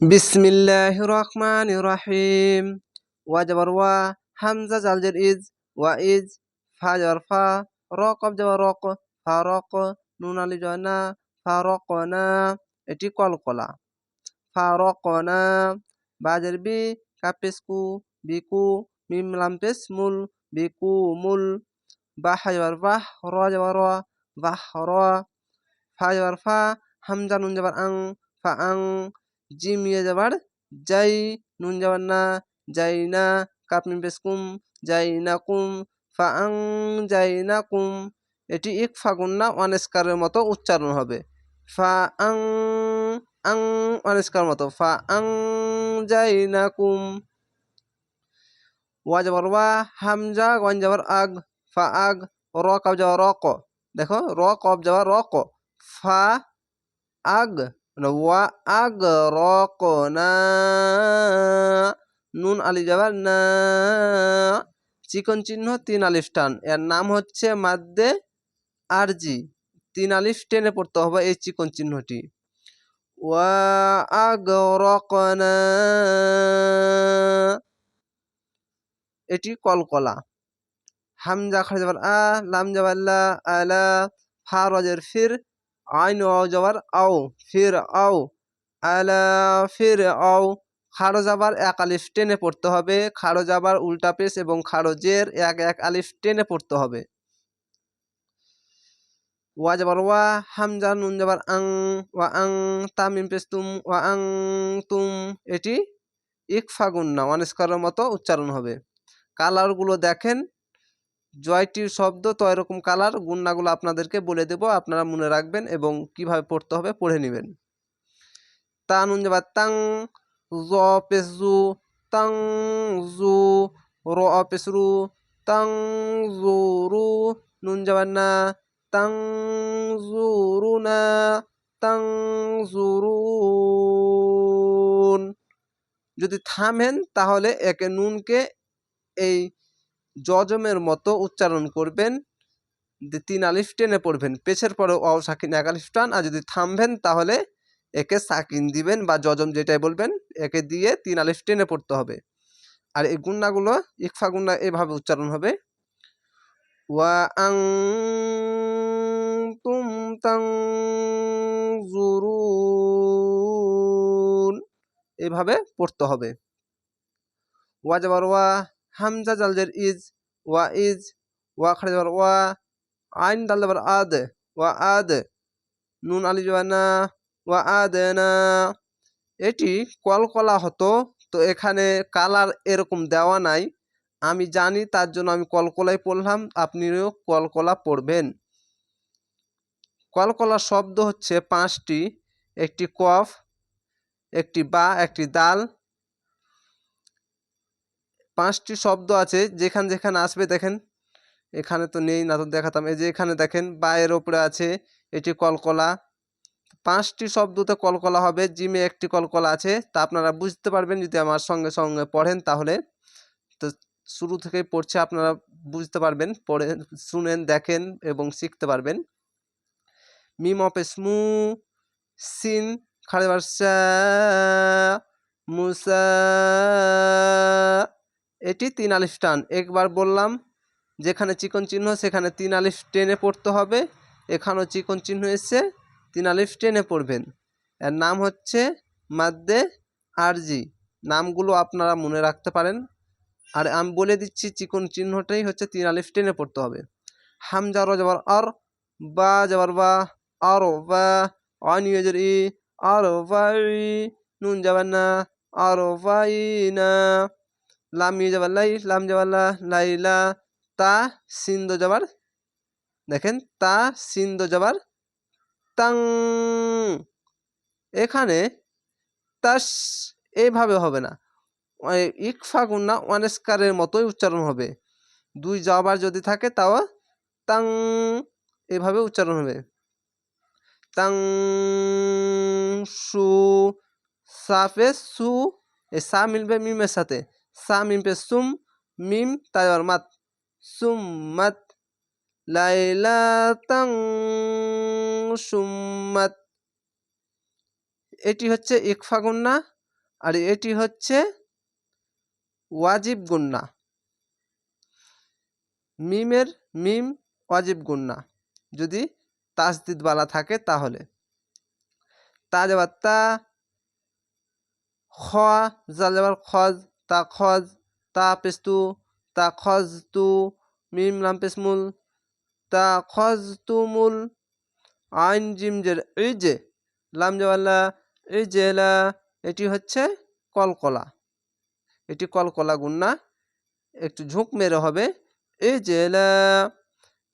বিসমিল্লাহ রহমান রহিম ওয়া যাবার ওয়া হামজা, জালজের ইজ, ওয়া ইজ ফা যাবার ফা র কব যাবার রক, ফা রক, নুন আলি জয় না, ফা রক না, এটি কলকলা ফা রক না, বাজের বি, কাপেস কু বিকু মিম লাম্পেস মুল বিকু মুল বাহ যাবার বাহ র যাবার বাহ র, ফা যাবার ফা, হামজা, নুন যাবার আং, ফা আং জিম ইয়ে যাবার। যাই নুন যাবার না, যাই না কাপ মিম পেশ কুম যাই না কুম ফা, যাই না কুম। এটি ইক ফাগুন না অনেস্কারের মতো উচ্চারণ হবে। ফা, আং আং অনেস্কার মতো। ফা আং যাই না কুম। ওয়া যাবার ওয়া হামজা গন যাবার আগ। ফা আগ, র কাব যাবার র ক। দেখো, র কব যাবার র, ক। ফা আগ। ওয়া আগ র ক না নুন আলি যাবার না, চিকন চিহ্ন তিন আলিফ এর নাম হচ্ছে মাদ্দে আরজি। তিন আলিফ টেনে পড়তে হবে এই চিকন চিহ্নটি। ওয়া আগ র ক না এটি কলকলা। হামজা যাবার আ, লাম যাবার লা, আলা, ফা, রজের ফির আইন আও যাবার আও, ফির আও, আলা ফির আও। খাড়ো যাবার এক আলিফ টেনে পড়তে হবে খাড়ো যাবার উল্টা পেশ এবং খাড়ো জের এক এক আলিফ টেনে পড়তে হবে। ওয়া যাবার ওয়া, হামজা, নুন যাবার আং, ওয়া আং, তামিম পেশ তুম, ওয়া আং, তুম। এটি ইকফা গুন্না ওয়ানেস্কারের মতো উচ্চারণ হবে। কালারগুলো দেখেন। জয়টির শব্দ তো এরকম কালার গুন্নাগুলো আপনাদেরকে বলে দেব, আপনারা মনে রাখবেন এবং কীভাবে পড়তে হবে পড়ে নেবেন। তা নুন যাবার তাং জ পেস তাং জু র পেস রু তাং জু রু নুন যাবার না তাং জু রু না তাং জুরুন। যদি থামেন তাহলে একে নুনকে এই জজমের মতো উচ্চারণ করবেন। তিন আলিফ টেনে পড়বেন। পেছের পরে অ, সাকিন এক আলিফ টান। আর যদি থামবেন, তাহলে একে সাকিন দিবেন বা জজম যেটাই বলবেন, একে দিয়ে তিন আলিফ টেনে পড়তে হবে। আর এই গুন্নাগুলো ইকফা গুন্না এভাবে উচ্চারণ হবে। ওয়া আং তুম তাং এভাবে পড়তে হবে। ওয়া যাবার ওয়া হামজা জালজের ইজ ওয়া ইজ ওয়া খাড়া যাবার ওয়া আইন দাল যাবার আদ ওয়া আদ নুন আলি যাবার না ওয়া আদ না এটি কলকলা হতো, তো এখানে কালার এরকম দেওয়া নাই। আমি জানি তার জন্য আমি কলকলাই পড়লাম, আপনিও কলকলা পড়বেন। কলকলা শব্দ হচ্ছে পাঁচটি, একটি কফ, একটি বা, একটি দাল পাঁচটি শব্দ আছে, যেখানে যেখানে আসবে দেখেন। এখানে তো নেই, না তো দেখাতাম। এই যে এখানে দেখেন, বায়ের ওপরে আছে, এটি কলকলা। পাঁচটি শব্দতে কলকলা হবে, জিমে একটি কলকলা আছে। তা আপনারা বুঝতে পারবেন, যদি আমার সঙ্গে সঙ্গে পড়েন তাহলে। তো শুরু থেকেই পড়ছে, আপনারা বুঝতে পারবেন, পড়ে, শুনেন, দেখেন এবং শিখতে পারবেন। মিম অপে স্মু, সিন, খাড়ে মুসা এটি তিন আলিফ টান। একবার বললাম, যেখানে চিকন চিহ্ন, সেখানে তিন আলিফ টেনে পড়তে হবে। এখানেও চিকন চিহ্ন এসে তিন আলিফ টেনে পড়বেন। এর নাম হচ্ছে মাদ্দে আরজি। নামগুলো আপনারা মনে রাখতে পারেন। আর আমি বলে দিচ্ছি, চিকন চিহ্নটাই হচ্ছে তিন আলিফ টেনে পড়তে হবে। হামজা, র যাবার আর বা যাবার বা আর বা অনিয়জের ই আর ভাই নুন যাবার না আর না। লাম ইয়ে যাবার লাই, লাম যাবার লা লাইলা তা সিন্ধ যাবার দেখেন, তা সিন্ধ যাবার তাং! এখানে তাস এইভাবে হবে না। ইকফা গুন্না ওয়ানেস্কারের মতোই উচ্চারণ হবে। দুই যাবার যদি থাকে, তাও তাং! এভাবে উচ্চারণ হবে। তাং! সু, সাফে, সু, এ, সা মিলবে মিমের সাথে। সা মিম পে সুম মিম তাইবার মাত সুম মাত লাইলা তাং সুম্মাত এটি হচ্ছে ইকফা গুন্না আর এটি হচ্ছে ওয়াজিব গুন্না মিমের মিম ওয়াজিব গুন্না যদি তাসদিদ বালা থাকে তাহলে তা যাবার তা খ যাবার খজ তা খজ, তা তা তু মিম লাম পেসমুল তা খজ তুমুল আইন জিম জিমজের ইজে লাম জওয়াল্লা ইজেলা এটি হচ্ছে কলকলা। এটি কলকলা গুন্না, একটু ঝুঁক মেরে হবে। ইজেলা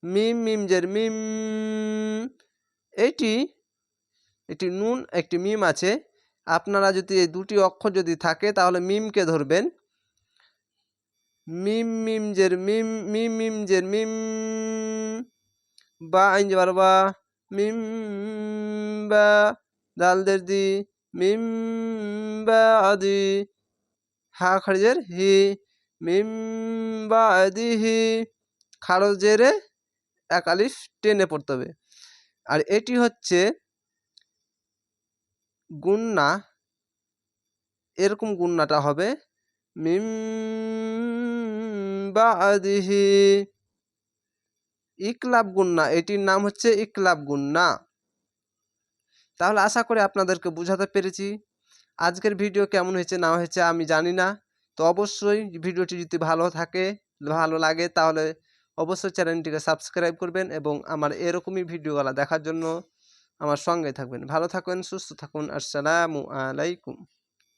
মিম, মিমজের মিম, এটি এটি নুন, একটি মিম আছে। আপনারা যদি এই দুটি অক্ষর যদি থাকে, তাহলে মিমকে ধরবেন? মিম মিম জের, মিম মিম মিম জের, মিম, বা, আইন যাবার বা মিম, বা দালদের দি, মিম, বা আদি হা খারিজের হি, মিম, বা আদি হি খারজেরে এক আলিফ টেনে পড়তে হবে। আর এটি হচ্ছে গুন্না, এরকম গুন্নাটা হবে, মিম বাদিহি, ইকলাব গুন্না, এটির নাম হচ্ছে ইকলাব গুন্না। তাহলে আশা করি আপনাদেরকে বুঝাতে পেরেছি। আজকের ভিডিও কেমন হয়েছে, না হয়েছে আমি জানি না। তো অবশ্যই ভিডিওটি যদি ভালো থাকে, ভালো লাগে, তাহলে অবশ্যই চ্যানেলটিকে সাবস্ক্রাইব করবেন এবং আমার এরকমই ভিডিওগুলো দেখার জন্য আমার সঙ্গে থাকবেন। ভালো থাকুন সুস্থ থাকুন। আসসালামু আলাইকুম।